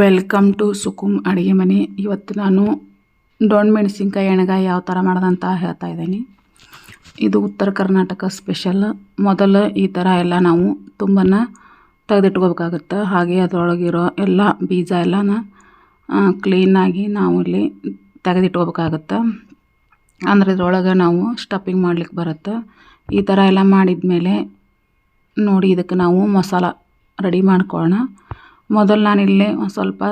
Welcome to ಸುಕುಮ್ ಅಡುಗೆ ಮನೆ. ಇವತ್ತು ನಾನು ಡೊಣ್ ಮೆಣಸಿನ್ಕಾಯಿ ಎಣ್ಗಾಯಿ ಯಾವ ಥರ ಮಾಡೋದಂತ ಹೇಳ್ತಾ ಇದ್ದೀನಿ. ಇದು ಉತ್ತರ ಕರ್ನಾಟಕ ಸ್ಪೆಷಲ್. ಮೊದಲು ಈ ಥರ ಎಲ್ಲ ನಾವು ತುಂಬನ ತೆಗೆದಿಟ್ಕೋಬೇಕಾಗುತ್ತೆ. ಹಾಗೆ ಅದರೊಳಗಿರೋ ಎಲ್ಲ ಬೀಜ ಎಲ್ಲನ ಕ್ಲೀನಾಗಿ ನಾವು ಇಲ್ಲಿ ತೆಗೆದಿಟ್ಕೋಬೇಕಾಗತ್ತೆ. ಅಂದರೆ ಇದ್ರೊಳಗೆ ನಾವು ಸ್ಟಫಿಂಗ್ ಮಾಡ್ಲಿಕ್ಕೆ ಬರುತ್ತೆ. ಈ ಥರ ಎಲ್ಲ ಮಾಡಿದ ಮೇಲೆ ನೋಡಿ ಇದಕ್ಕೆ ನಾವು ಮಸಾಲ ರೆಡಿ ಮಾಡ್ಕೊಳ್ಳೋಣ. ಮೊದಲು ನಾನಿಲ್ಲಿ ಒಂದು ಸ್ವಲ್ಪ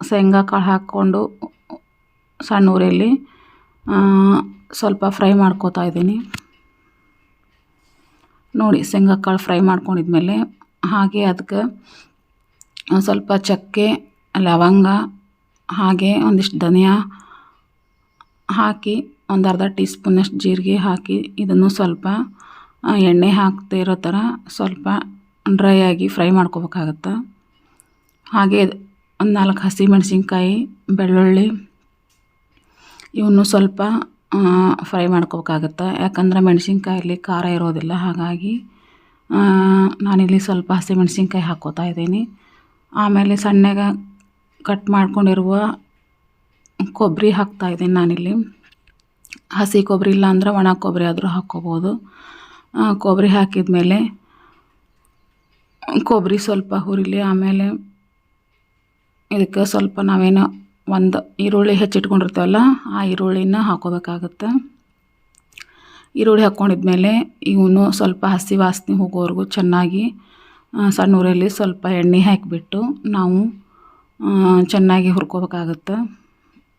ಶೇಂಗಾ ಕಾಳು ಹಾಕ್ಕೊಂಡು ಸಣ್ಣ ಉರಿಯಲ್ಲಿ ಸ್ವಲ್ಪ ಫ್ರೈ ಮಾಡ್ಕೋತಾ ಇದ್ದೀನಿ. ನೋಡಿ, ಶೇಂಗಾ ಕಾಳು ಫ್ರೈ ಮಾಡ್ಕೊಂಡಿದ್ಮೇಲೆ ಹಾಗೆ ಅದಕ್ಕೆ ಸ್ವಲ್ಪ ಚಕ್ಕೆ, ಲವಂಗ, ಹಾಗೆ ಒಂದಿಷ್ಟು ಧನಿಯಾ ಹಾಕಿ ಒಂದು ಅರ್ಧ ಟೀ ಸ್ಪೂನಷ್ಟು ಜೀರಿಗೆ ಹಾಕಿ ಇದನ್ನು ಸ್ವಲ್ಪ ಎಣ್ಣೆ ಹಾಕ್ತಾ ಇರೋ ಥರ ಸ್ವಲ್ಪ ಡ್ರೈ ಆಗಿ ಫ್ರೈ ಮಾಡ್ಕೋಬೇಕಾಗತ್ತೆ. ಹಾಗೆ ಒಂದು ನಾಲ್ಕು ಹಸಿಮೆಣಸಿನ್ಕಾಯಿ ಬೆಳ್ಳುಳ್ಳಿ ಇವನ್ನು ಸ್ವಲ್ಪ ಫ್ರೈ ಮಾಡ್ಕೋಬೇಕಾಗತ್ತೆ. ಯಾಕಂದ್ರೆ ಮೆಣಸಿನ್ಕಾಯಲ್ಲಿ ಖಾರ ಇರೋದಿಲ್ಲ, ಹಾಗಾಗಿ ನಾನಿಲ್ಲಿ ಸ್ವಲ್ಪ ಹಸಿಮೆಣಸಿನ್ಕಾಯಿ ಹಾಕ್ಕೋತಾ ಇದ್ದೀನಿ. ಆಮೇಲೆ ಸಣ್ಣಗೆ ಕಟ್ ಮಾಡ್ಕೊಂಡಿರುವ ಕೊಬ್ಬರಿ ಹಾಕ್ತಾಯಿದ್ದೀನಿ ನಾನಿಲ್ಲಿ. ಹಸಿ ಕೊಬ್ಬರಿ ಇಲ್ಲ ಅಂದ್ರೆ ಒಣ ಕೊಬ್ಬರಿ ಆದರೂ ಹಾಕ್ಕೋಬೋದು. ಕೊಬ್ಬರಿ ಹಾಕಿದ ಮೇಲೆ ಕೊಬ್ಬರಿ ಸ್ವಲ್ಪ ಹುರಿಲಿ, ಆಮೇಲೆ ಇದಕ್ಕೆ ಸ್ವಲ್ಪ ನಾವೇನು ಒಂದು ಈರುಳ್ಳಿ ಹೆಚ್ಚಿಟ್ಕೊಂಡಿರ್ತೀವಲ್ಲ, ಆ ಈರುಳ್ಳಿನ ಹಾಕೋಬೇಕಾಗತ್ತೆ. ಈರುಳ್ಳಿ ಹಾಕ್ಕೊಂಡಿದ್ಮೇಲೆ ಇವನು ಸ್ವಲ್ಪ ಹಸಿ ವಾಸನೆ ಹೋಗೋವರೆಗೂ ಚೆನ್ನಾಗಿ ಸಣ್ಣ ಊರಲ್ಲಿ ಸ್ವಲ್ಪ ಎಣ್ಣೆ ಹಾಕಿಬಿಟ್ಟು ನಾವು ಚೆನ್ನಾಗಿ ಹುರ್ಕೋಬೇಕಾಗತ್ತೆ.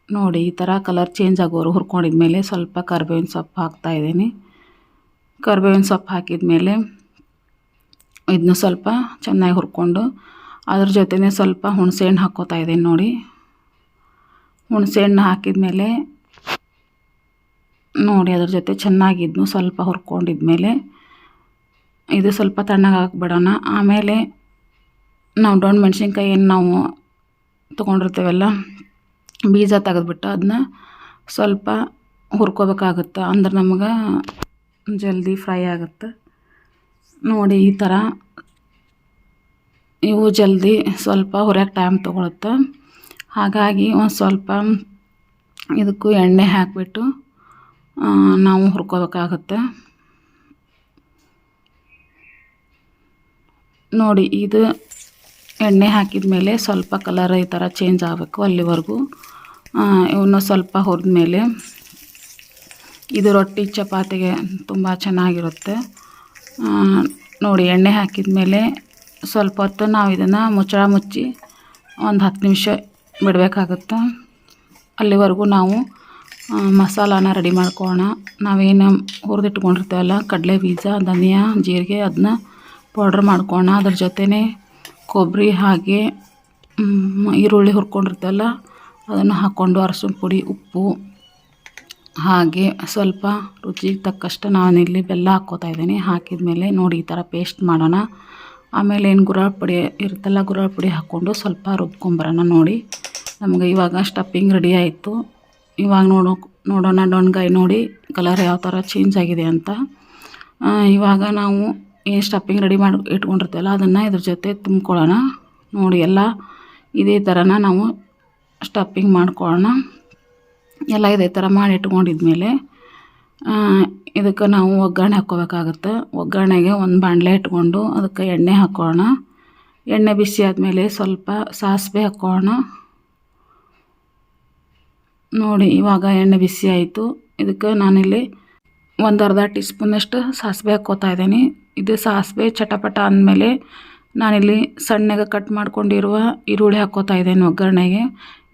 ನೋಡಿ, ಈ ಥರ ಕಲರ್ ಚೇಂಜ್ ಆಗೋರು ಹುರ್ಕೊಂಡಿದ್ಮೇಲೆ ಸ್ವಲ್ಪ ಕರ್ಬೇವಿನ ಸೊಪ್ಪು ಹಾಕ್ತಾಯಿದ್ದೀನಿ ಕರ್ಬೇವಿನ ಸೊಪ್ಪು ಹಾಕಿದ ಮೇಲೆ ಇದನ್ನ ಸ್ವಲ್ಪ ಚೆನ್ನಾಗಿ ಹುರ್ಕೊಂಡು ಅದ್ರ ಜೊತೆನೇ ಸ್ವಲ್ಪ ಹುಣಸೆಹಣ್ಣು ಹಾಕ್ಕೋತಾ ಇದ್ದೀನಿ ನೋಡಿ. ಹುಣಸೆಹಣ್ಣು ಹಾಕಿದ ಮೇಲೆ ನೋಡಿ ಅದ್ರ ಜೊತೆ ಚೆನ್ನಾಗಿದ್ನು ಸ್ವಲ್ಪ ಹುರ್ಕೊಂಡಿದ್ಮೇಲೆ ಇದು ಸ್ವಲ್ಪ ತಣ್ಣಗೆ ಹಾಕ್ಬಿಡೋಣ. ಆಮೇಲೆ ನಾವು ಡೊಣ್ ಮೆಣಸಿನ್ಕಾಯಿ ಏನು ನಾವು ತೊಗೊಂಡಿರ್ತೇವಲ್ಲ, ಬೀಜ ತೆಗೆದ್ಬಿಟ್ಟು ಅದನ್ನ ಸ್ವಲ್ಪ ಹುರ್ಕೋಬೇಕಾಗುತ್ತೆ. ಅಂದ್ರೆ ನಮಗೆ ಜಲ್ದಿ ಫ್ರೈ ಆಗುತ್ತೆ. ನೋಡಿ ಈ ಥರ ಇವು ಜಲ್ದಿ ಸ್ವಲ್ಪ ಹುರಿಯೋಕೆ ಟೈಮ್ ತೊಗೊಳುತ್ತೆ. ಹಾಗಾಗಿ ಒಂದು ಸ್ವಲ್ಪ ಇದಕ್ಕೂ ಎಣ್ಣೆ ಹಾಕಿಬಿಟ್ಟು ನಾವು ಹುರ್ಕೋಬೇಕಾಗತ್ತೆ. ನೋಡಿ, ಇದು ಎಣ್ಣೆ ಹಾಕಿದ ಮೇಲೆ ಸ್ವಲ್ಪ ಕಲರ್ ಈ ಥರ ಚೇಂಜ್ ಆಗಬೇಕು ಅಲ್ಲಿವರೆಗೂ. ಇವನ್ನ ಸ್ವಲ್ಪ ಹುರಿದ ಮೇಲೆ. ಇದು ರೊಟ್ಟಿ ಚಪಾತಿಗೆ ತುಂಬ ಚೆನ್ನಾಗಿರುತ್ತೆ. ನೋಡಿ, ಎಣ್ಣೆ ಹಾಕಿದ ಮೇಲೆ ಸ್ವಲ್ಪ ಹೊತ್ತು ನಾವು ಇದನ್ನು ಮುಚ್ಚಳ ಮುಚ್ಚಿ ಒಂದು ಹತ್ತು ನಿಮಿಷ ಬಿಡಬೇಕಾಗುತ್ತೆ. ಅಲ್ಲಿವರೆಗೂ ನಾವು ಮಸಾಲಾನ ರೆಡಿ ಮಾಡ್ಕೊಳ್ಳೋಣ ನಾವೇನು ಹುರಿದಿಟ್ಕೊಂಡಿರ್ತೇವಲ್ಲ, ಕಡಲೆ ಬೀಜ, ಧನಿಯಾ, ಜೀರಿಗೆ ಅದನ್ನ ಪೌಡ್ರ್ ಮಾಡ್ಕೊಳ್ಳೋಣ ಅದ್ರ ಜೊತೆನೇ ಕೊಬ್ಬರಿ ಹಾಗೆ ಈರುಳ್ಳಿ ಹುರ್ಕೊಂಡಿರ್ತೇವಲ್ಲ, ಅದನ್ನು ಹಾಕ್ಕೊಂಡು ಅರಶಿನ ಪುಡಿ, ಉಪ್ಪು, ಹಾಗೆ ಸ್ವಲ್ಪ ರುಚಿಗೆ ತಕ್ಕಷ್ಟು ನಾನಿಲ್ಲಿ ಬೆಲ್ಲ ಹಾಕ್ಕೋತಾ ಇದ್ದೀನಿ. ಹಾಕಿದ ಮೇಲೆ ನೋಡಿ ಈ ಥರ ಪೇಸ್ಟ್ ಮಾಡೋಣ. ಆಮೇಲೆ ಏನು ಗುರಾಳ್ ಪುಡಿ ಇರುತ್ತಲ್ಲ ಗುರಾಳ್ ಪುಡಿ ಹಾಕ್ಕೊಂಡು ಸ್ವಲ್ಪ ರುಬ್ಕೊಂಬರೋಣ ನೋಡಿ. ನಮಗೆ ಇವಾಗ ಸ್ಟಫಿಂಗ್ ರೆಡಿ ಆಯಿತು. ಇವಾಗ ನೋಡೋ, ನೋಡೋಣ ಡೊಣ್ಗಾಯಿ ನೋಡಿ ಕಲರ್ ಯಾವ ಥರ ಚೇಂಜ್ ಆಗಿದೆ ಅಂತ. ಇವಾಗ ನಾವು ಏನು ಸ್ಟಫಿಂಗ್ ರೆಡಿ ಮಾಡಿ, ಇಟ್ಕೊಂಡಿರ್ತೀವಲ್ಲ, ಅದನ್ನು ಇದ್ರ ಜೊತೆ ತುಂಬ್ಕೊಳ್ಳೋಣ. ನೋಡಿ ಎಲ್ಲ, ಇದೇ ಥರನ ನಾವು ಸ್ಟಫಿಂಗ್ ಮಾಡ್ಕೊಳ್ಳೋಣ. ಎಲ್ಲ ಇದೇ ಥರ ಮಾಡಿ ಇಟ್ಕೊಂಡಿದ್ಮೇಲೆ ಇದಕ್ಕೆ ನಾವು ಒಗ್ಗರಣೆ ಹಾಕ್ಕೋಬೇಕಾಗತ್ತೆ. ಒಗ್ಗರಣೆಗೆ ಒಂದು ಬಾಣಲೆ ಇಟ್ಕೊಂಡು ಅದಕ್ಕೆ ಎಣ್ಣೆ ಹಾಕೋಣ ಎಣ್ಣೆ ಬಿಸಿ ಆದಮೇಲೆ ಸ್ವಲ್ಪ ಸಾಸಿವೆ ಹಾಕೋಣ ನೋಡಿ, ಇವಾಗ ಎಣ್ಣೆ ಬಿಸಿ ಆಯಿತು. ಇದಕ್ಕೆ ನಾನಿಲ್ಲಿ ಒಂದು ಅರ್ಧ ಟೀ ಸ್ಪೂನಷ್ಟು ಸಾಸಿವೆ ಹಾಕ್ಕೋತಾ ಇದ್ದೀನಿ. ಇದು ಸಾಸಿವೆ ಚಟಪಟ ಅಂದಮೇಲೆ ನಾನಿಲ್ಲಿ ಸಣ್ಣಗೆ ಕಟ್ ಮಾಡ್ಕೊಂಡಿರುವ ಈರುಳ್ಳಿ ಹಾಕ್ಕೋತಾ ಇದ್ದೇನೆ ಒಗ್ಗರಣೆಗೆ.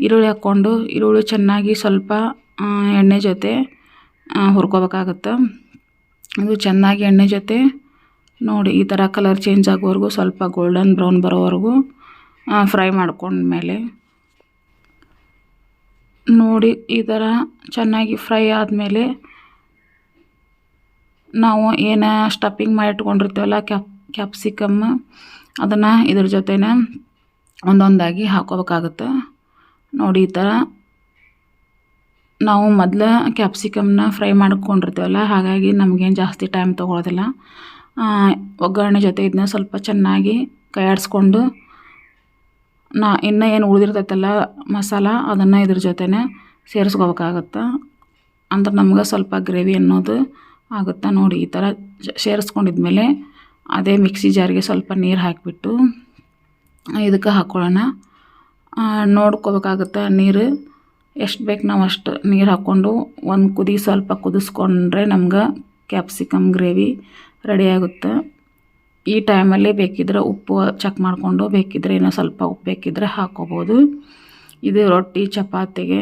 ಈರುಳ್ಳಿ ಹಾಕ್ಕೊಂಡು, ಈರುಳ್ಳಿ ಚೆನ್ನಾಗಿ ಸ್ವಲ್ಪ ಎಣ್ಣೆ ಜೊತೆ ಹುರ್ಕೋಬೇಕಾಗತ್ತೆ. ಇದು ಚೆನ್ನಾಗಿ ಎಣ್ಣೆ ಜೊತೆ ನೋಡಿ, ಈ ಥರ ಕಲರ್ ಚೇಂಜ್ ಆಗೋವರೆಗೂ ಸ್ವಲ್ಪ ಗೋಲ್ಡನ್ ಬ್ರೌನ್ ಬರೋವರೆಗೂ ಫ್ರೈ ಮಾಡ್ಕೊಂಡ್ಮೇಲೆ. ನೋಡಿ, ಈ ಥರ ಚೆನ್ನಾಗಿ ಫ್ರೈ ಆದಮೇಲೆ ನಾವು ಏನು ಸ್ಟಫಿಂಗ್ ಮಾಡಿ ಇಟ್ಕೊಂಡಿರ್ತೀವಲ್ಲ ಕ್ಯಾಪ್ ಕ್ಯಾಪ್ಸಿಕಮ್ ಅದನ್ನು ಇದ್ರ ಜೊತೆನೇ ಒಂದೊಂದಾಗಿ ಹಾಕೋಬೇಕಾಗುತ್ತೆ. ನೋಡಿ, ಈ ಥರ ನಾವು ಮೊದಲ ಕ್ಯಾಪ್ಸಿಕಮ್ನ ಫ್ರೈ ಮಾಡ್ಕೊಂಡಿರ್ತೀವಲ್ಲ, ಹಾಗಾಗಿ ನಮಗೇನು ಜಾಸ್ತಿ ಟೈಮ್ ತೊಗೊಳೋದಿಲ್ಲ. ಒಗ್ಗರಣೆ ಜೊತೆ ಇದನ್ನ ಸ್ವಲ್ಪ ಚೆನ್ನಾಗಿ ಕೈಯಾಡಿಸ್ಕೊಂಡು, ನಾ, ಇನ್ನೂ ಏನು ಉಳಿದಿರ್ತೈತಲ್ಲ ಮಸಾಲ, ಅದನ್ನು ಇದ್ರ ಜೊತೆನೇ ಸೇರಿಸ್ಕೋಬೇಕಾಗತ್ತೆ? ಅಂದ್ರೆ ನಮ್ಗೆ ಸ್ವಲ್ಪ ಗ್ರೇವಿ ಅನ್ನೋದು ಆಗುತ್ತೆ ನೋಡಿ, ಈ ಥರ ಸೇರಿಸ್ಕೊಂಡಿದ್ಮೇಲೆ ಅದೇ ಮಿಕ್ಸಿ ಜಾರಿಗೆ ಸ್ವಲ್ಪ ನೀರು ಹಾಕಿಬಿಟ್ಟು, ಇದಕ್ಕೆ ಹಾಕ್ಕೊಳ್ಳೋಣ ನೋಡ್ಕೋಬೇಕಾಗತ್ತೆ ನೀರು? ಎಷ್ಟು ಬೇಕು ನಾವು ಅಷ್ಟು ನೀರು ಹಾಕ್ಕೊಂಡು ಒಂದು ಕುದಿ ಸ್ವಲ್ಪ ಕುದಿಸ್ಕೊಂಡ್ರೆ ನಮ್ಗೆ ಕ್ಯಾಪ್ಸಿಕಮ್ ಗ್ರೇವಿ ರೆಡಿ ಆಗುತ್ತೆ. ಈ ಟೈಮಲ್ಲಿ ಬೇಕಿದ್ರೆ ಉಪ್ಪು ಚೆಕ್ ಮಾಡಿಕೊಂಡು ಬೇಕಿದ್ರೆ ಇನ್ನೂ ಸ್ವಲ್ಪ ಉಪ್ಪು ಬೇಕಿದ್ರೆ ಹಾಕ್ಕೋಬೋದು ಇದು ರೊಟ್ಟಿ, ಚಪಾತಿಗೆ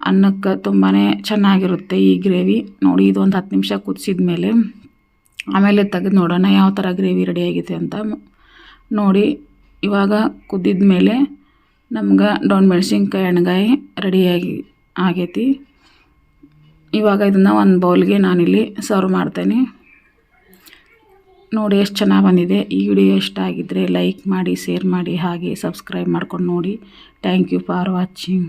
ಅನ್ನಕ್ಕೆ ತುಂಬಾ ಚೆನ್ನಾಗಿರುತ್ತೆ ಈ ಗ್ರೇವಿ ನೋಡಿ ಇದು ಒಂದು ಹತ್ತು ನಿಮಿಷ ಕುದಿಸಿದ ಮೇಲೆ ಆಮೇಲೆ ತೆಗೆದು ನೋಡೋಣ ಯಾವ ಥರ ಗ್ರೇವಿ ರೆಡಿ ಆಗಿದೆ ಅಂತ. ನೋಡಿ ಇವಾಗ ಕುದ್ದಿದ ಮೇಲೆ ನಮ್ಗೆ ಡೊಣ್ ಮೆಣಸಿನ್ಕಾಯಿ ಎಣ್ಗಾಯಿ ರೆಡಿಯಾಗಿ ಆಗೈತಿ. ಇವಾಗ ಇದನ್ನು ಒಂದು ಬೌಲ್ಗೆ ನಾನಿಲ್ಲಿ ಸರ್ವ್ ಮಾಡ್ತೇನೆ. ನೋಡಿ ಎಷ್ಟು ಚೆನ್ನಾಗಿ ಬಂದಿದೆ. ಈ ವಿಡಿಯೋ ಇಷ್ಟ ಆಗಿದ್ದರೆ ಲೈಕ್ ಮಾಡಿ, ಶೇರ್ ಮಾಡಿ, ಹಾಗೆ ಸಬ್ಸ್ಕ್ರೈಬ್ ಮಾಡ್ಕೊಂಡು ನೋಡಿ. Thank you for watching.